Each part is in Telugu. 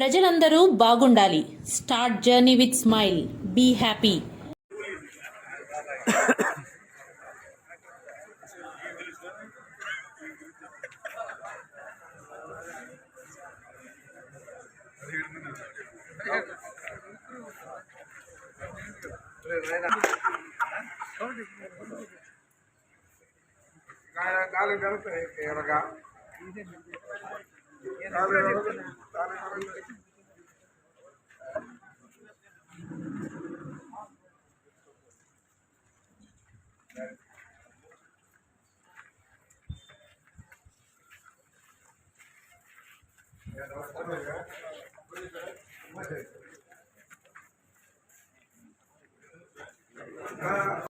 ప్రజలందరూ బాగుండాలి. Start journey with smile be happy నాలుగు జరుగుతాయి ఎలాగా Yeah, that's what I'm saying.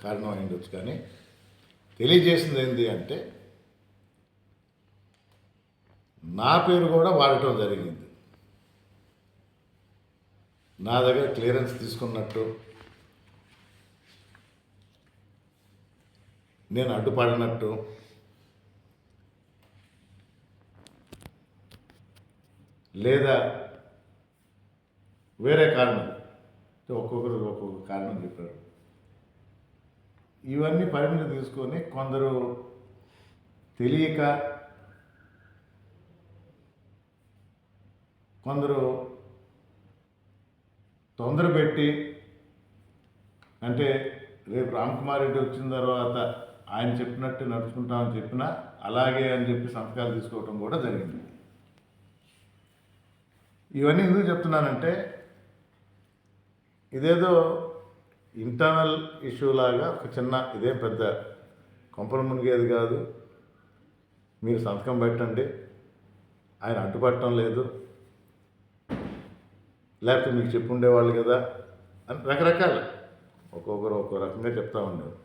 కారణం కారణం అయిండొచ్చు కానీ తెలియజేసింది ఏంటి అంటే నా పేరు కూడా వాడటం జరిగింది. నా దగ్గర క్లియరెన్స్ తీసుకున్నట్టు నేను అడ్డుపడినట్టు లేదా వేరే కారణం ఒక్కొక్కరు ఒక్కొక్క కారణం చెప్పారు. ఇవన్నీ పరిమితి తీసుకొని కొందరు తెలియక కొందరు తొందర పెట్టి అంటే రేపు రామ్కుమార్ రెడ్డి వచ్చిన తర్వాత ఆయన చెప్పినట్టు నడుచుకుంటామని చెప్పినా అలాగే అని చెప్పి సంతకాలు తీసుకోవటం కూడా జరిగింది. ఇవన్నీ ఎందుకు చెప్తున్నానంటే ఇదేదో ఇంటర్నల్ ఇష్యూ లాగా ఒక చిన్న ఇదేం పెద్ద కొంపలు మునిగేది కాదు. మీరు సంతకం పెట్టండి. ఆయన అడ్డుపట్టడం లేదు. లేకపోతే మీకు చెప్పుండేవాళ్ళు కదా అని రకరకాల ఒక్కొక్కరు ఒక్కో రకంగా చెప్తా ఉండేవారు.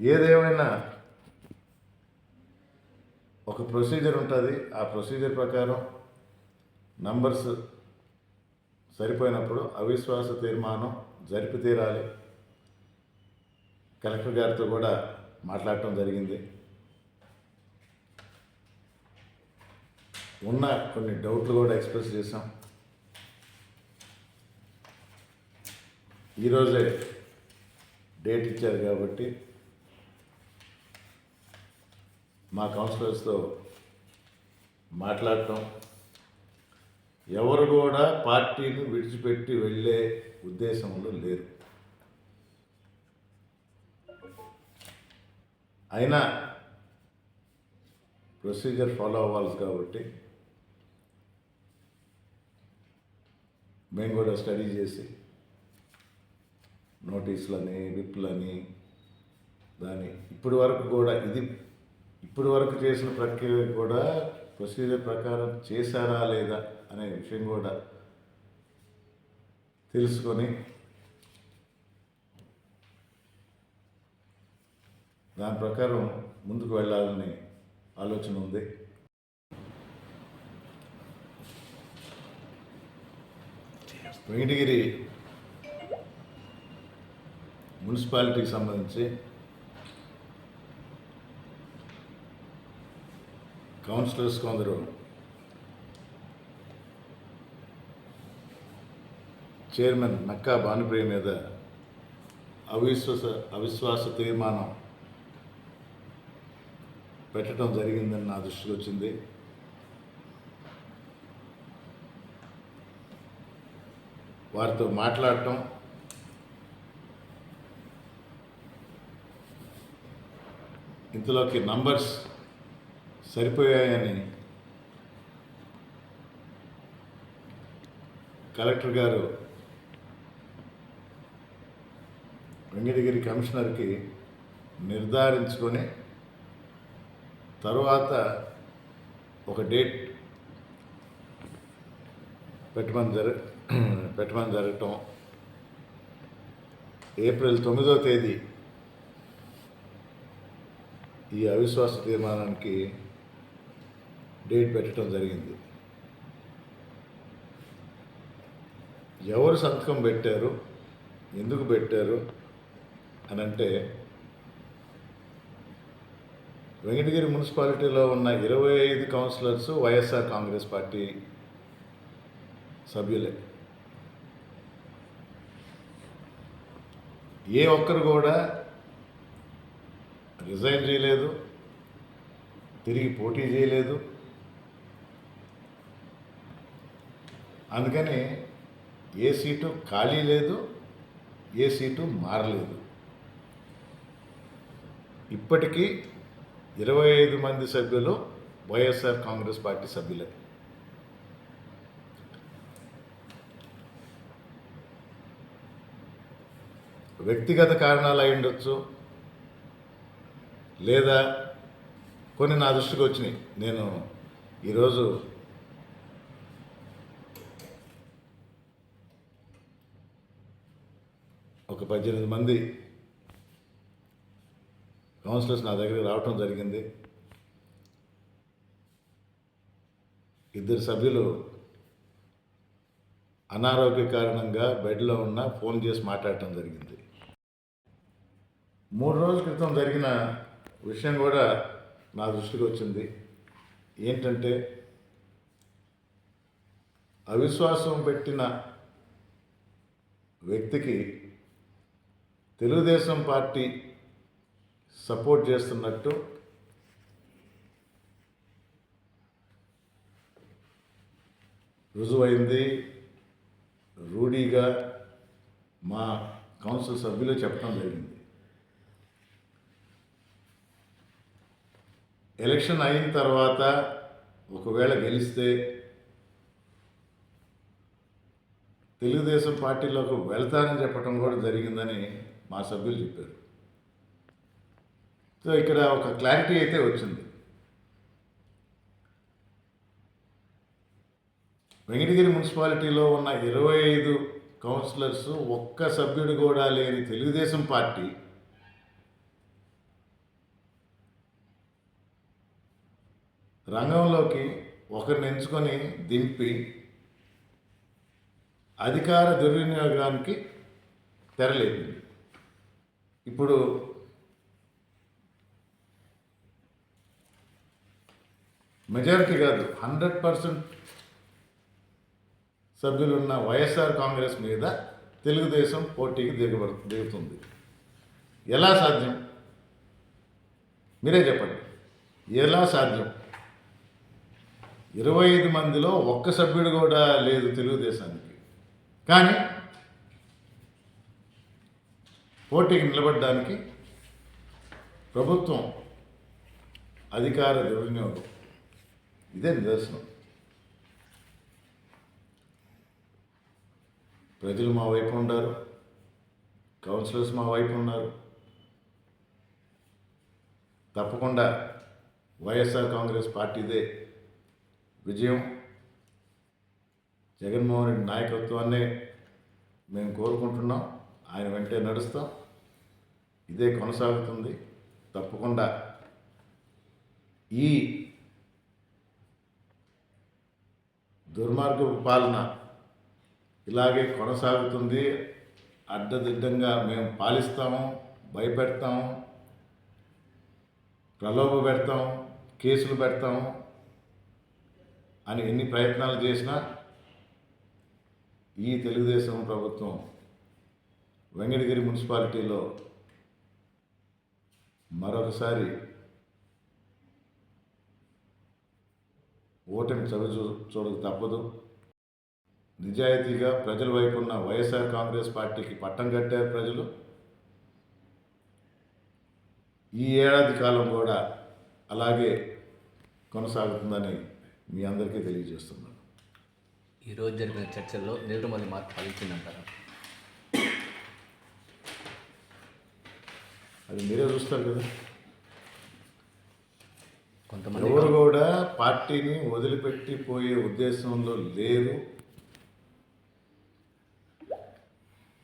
ఏదేమైనా ఒక ప్రొసీజర్ ఉంటుంది. ఆ ప్రొసీజర్ ప్రకారం నంబర్స్ సరిపోయినప్పుడు అవిశ్వాస తీర్మానం జరిపి తీరాలి. కలెక్టర్ గారితో కూడా మాట్లాడటం జరిగింది. ఉన్న కొన్ని డౌట్లు కూడా ఎక్స్ప్రెస్ చేసాం ఈరోజే డేట్ ఇచ్చారు కాబట్టి మా కౌన్సిలర్స్తో మాట్లాడటం ఎవరు కూడా పార్టీని విడిచిపెట్టి వెళ్ళే ఉద్దేశంలో లేరు. అయినా ప్రొసీజర్ ఫాలో అవ్వాలి కాబట్టి మేము కూడా స్టడీ చేసి నోటీసులని విప్లని దాని ఇప్పటి వరకు కూడా ఇది ఇప్పటి వరకు చేసిన ప్రక్రియ కూడా ప్రొసీజర్ ప్రకారం చేశారా లేదా అనే విషయం కూడా తెలుసుకొని దాని ప్రకారం ముందుకు వెళ్ళాలని ఆలోచన ఉంది. వెంకటగిరి మున్సిపాలిటీకి సంబంధించి కౌన్సిలర్స్ కొందరు చైర్మన్ నక్కా భానుప్రియ మీద అవిశ్వాస అవిశ్వాస తీర్మానం పెట్టడం జరిగిందని నా దృష్టికి వచ్చింది. వారితో మాట్లాడటం ఇంతలోకి నంబర్స్ సరిపోయాయని కలెక్టర్ గారు వెంకటగిరి కమిషనర్కి నిర్ధారించుకొని తరువాత ఒక డేట్ పెట్టమని జర పెట్టమని జరగటం. ఏప్రిల్ తొమ్మిదో తేదీ ఈ అవిశ్వాస తీర్మానానికి డేట్ పెట్టడం జరిగింది. ఎవరు సంతకం పెట్టారు? ఎందుకు పెట్టారు? అని అంటే వెంకటగిరి మున్సిపాలిటీలో ఉన్న ఇరవై ఐదు కౌన్సిలర్స్ వైఎస్ఆర్ కాంగ్రెస్ పార్టీ సభ్యులే. ఏ ఒక్కరు కూడా రిజైన్ చేయలేదు తిరిగి పోటీ చేయలేదు. అందుకని ఏ సీటు ఖాళీ లేదు ఏ సీటు మారలేదు. ఇప్పటికీ ఇరవై ఐదు మంది సభ్యులు వైఎస్ఆర్ కాంగ్రెస్ పార్టీ సభ్యులే. వ్యక్తిగత కారణాలు అయి ఉండొచ్చు లేదా కొన్ని నా దృష్టికి వచ్చినాయి. నేను ఈరోజు ఒక పద్దెనిమిది మంది కౌన్సిలర్స్ నా దగ్గరికి రావటం జరిగింది. ఇద్దరు సభ్యులు అనారోగ్య కారణంగా బెడ్లో ఉన్న ఫోన్ చేసి మాట్లాడటం జరిగింది. మూడు రోజుల క్రితం జరిగిన విషయం కూడా నా దృష్టికి వచ్చింది. ఏంటంటే అవిశ్వాసం పెట్టిన వ్యక్తికి తెలుగుదేశం పార్టీ సపోర్ట్ చేస్తున్నట్టు రుజువైంది. రూఢీగా మా కౌన్సిల్ సభ్యులు చెప్పడం జరిగింది. ఎలక్షన్ అయిన తర్వాత ఒకవేళ గెలిస్తే తెలుగుదేశం పార్టీలోకి వెళ్తానని చెప్పడం కూడా జరిగిందని మా సభ్యులు చెప్పారు. సో ఇక్కడ ఒక క్లారిటీ అయితే వచ్చింది. వెంకటగిరి మున్సిపాలిటీలో ఉన్న ఇరవై ఐదు కౌన్సిలర్స్ ఒక్క సభ్యుడు కూడా లేని తెలుగుదేశం పార్టీ రంగంలోకి ఒకరిని ఎంచుకొని దింపి అధికార దుర్వినియోగానికి తెరలేపింది. ఇప్పుడు మెజారిటీ కాదు హండ్రెడ్ పర్సెంట్ సభ్యులున్న వైఎస్ఆర్ కాంగ్రెస్ మీద తెలుగుదేశం పోటీకి దిగబడు దిగుతుంది. ఎలా సాధ్యం? మీరే చెప్పండి. ఎలా సాధ్యం? ఇరవై ఐదు మందిలో ఒక్క సభ్యుడు కూడా లేదు తెలుగుదేశానికి. కానీ పోటీకి నిలబడడానికి ప్రభుత్వం అధికార దుర్వినియోగం. ఇదే నిదర్శనం ప్రజలు మా వైపు ఉన్నారు కౌన్సిలర్స్ మా వైపు ఉన్నారు. తప్పకుండా వైఎస్ఆర్ కాంగ్రెస్ పార్టీదే విజయం. జగన్మోహన్ రెడ్డి నాయకత్వాన్నే మేము కోరుకుంటున్నాం ఆయన వెంటే నడుస్తాం. ఇదే కొనసాగుతుంది. తప్పకుండా ఈ దుర్మార్గపు పాలన ఇలాగే కొనసాగుతుంది. అడ్డదిడ్డంగా మేము పాలిస్తాము భయపెడతాము ప్రలోభ పెడతాం కేసులు పెడతాము అని ఎన్ని ప్రయత్నాలు చేసినా ఈ తెలుగుదేశం ప్రభుత్వం వెంకటగిరి మున్సిపాలిటీలో మరొకసారి ఓటమి చవి చూ చూడక తప్పదు. నిజాయితీగా ప్రజల వైపు ఉన్న వైఎస్ఆర్ కాంగ్రెస్ పార్టీకి పట్టం కట్టారు ప్రజలు. ఈ ఏడాది కాలం కూడా అలాగే కొనసాగుతుందని మీ అందరికీ తెలియజేస్తున్నాను. ఈరోజు జరిగిన చర్చల్లో నేరుమల్లి మార్పు ఫలించిందంటారా? అది మీరే చూస్తారు కదా. కొంతమంది ఎవరు కూడా పార్టీని వదిలిపెట్టి పోయే ఉద్దేశంలో లేరు.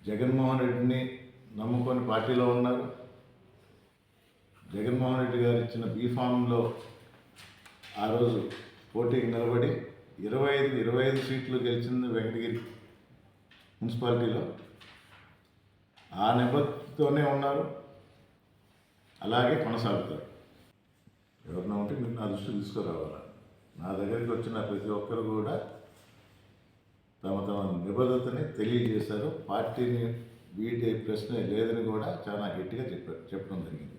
జగన్మోహన్ రెడ్డిని నమ్ముకొని పార్టీలో ఉన్నారు. జగన్మోహన్ రెడ్డి గారు ఇచ్చిన బీఫామ్లో ఆ రోజు పోటీకి నిలబడి ఇరవై ఐదు ఇరవై ఐదు సీట్లు గెలిచింది వెంకటగిరి మున్సిపాలిటీలో. ఆ నెపతోనే ఉన్నారు. అలాగే కొనసాగుతారు. ఎవరిన ఉంటే మీరు నా దృష్టికి తీసుకురావాలా? నా దగ్గరికి వచ్చిన ప్రతి ఒక్కరు కూడా తమ తమ నిబద్ధతని తెలియజేశారు. పార్టీని వీటి ప్రశ్నే లేదని కూడా చాలా గట్టిగా చెప్పారు చెప్పడం జరిగింది.